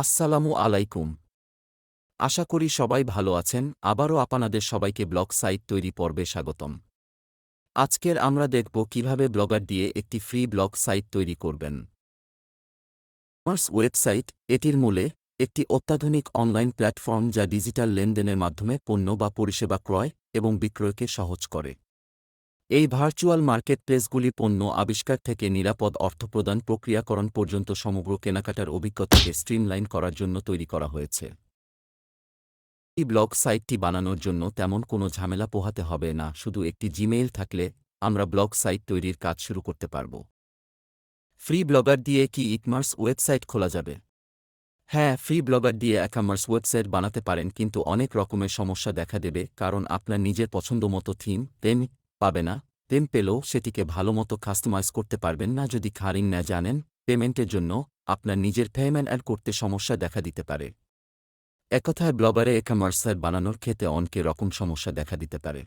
আসসালামু আলাইকুম। আশা করি সবাই ভালো আছেন, আবারও আপনাদের সবাইকে ব্লগ সাইট তৈরি পর্বে স্বাগতম। আজকের আমরা দেখব কীভাবে ব্লগার দিয়ে একটি ফ্রি ব্লগ সাইট তৈরি করবেন। মার্স ওয়েবসাইট, এটির মূলে একটি অত্যাধুনিক অনলাইন প্ল্যাটফর্ম যা ডিজিটাল লেনদেনের মাধ্যমে পণ্য বা পরিষেবা ক্রয় এবং বিক্রয়কে সহজ করে। এই ভার্চুয়াল মার্কেটপ্লেসগুলি পণ্য আবিষ্কার থেকে নিরাপদ অর্থপ্রদান প্রক্রিয়াকরণ পর্যন্ত সমগ্র কেনাকাটার অভিজ্ঞতাকে স্ট্রিমলাইন করার জন্য তৈরি করা হয়েছে। এই ব্লগ সাইটটি বানানোর জন্য তেমন কোনো ঝামেলা পোহাতে হবে না, শুধু একটি জিমেইল থাকলে আমরা ব্লগ সাইট তৈরির কাজ শুরু করতে পারব। ফ্রি ব্লগার দিয়ে কি ইকমার্স ওয়েবসাইট খোলা যাবে? হ্যাঁ ফ্রি ব্লগার দিয়ে অ্যাকামার্স ওয়েবসাইট বানাতে পারেন, কিন্তু অনেক রকমের সমস্যা দেখা দেবে, কারণ আপনার নিজের পছন্দমতো থিম তেম পাবে না। তেম পেলেও সেটিকে ভালোমতো কাস্টমাইজ করতে পারবেন না যদি খারিং না জানেন। পেমেন্টের জন্য আপনার নিজের পেমেন্ট অ্যাড করতে সমস্যা দেখা দিতে পারে। একথায় ব্লবারে একা মার্সার বানানোর ক্ষেত্রে অনেক রকম সমস্যা দেখা দিতে পারে।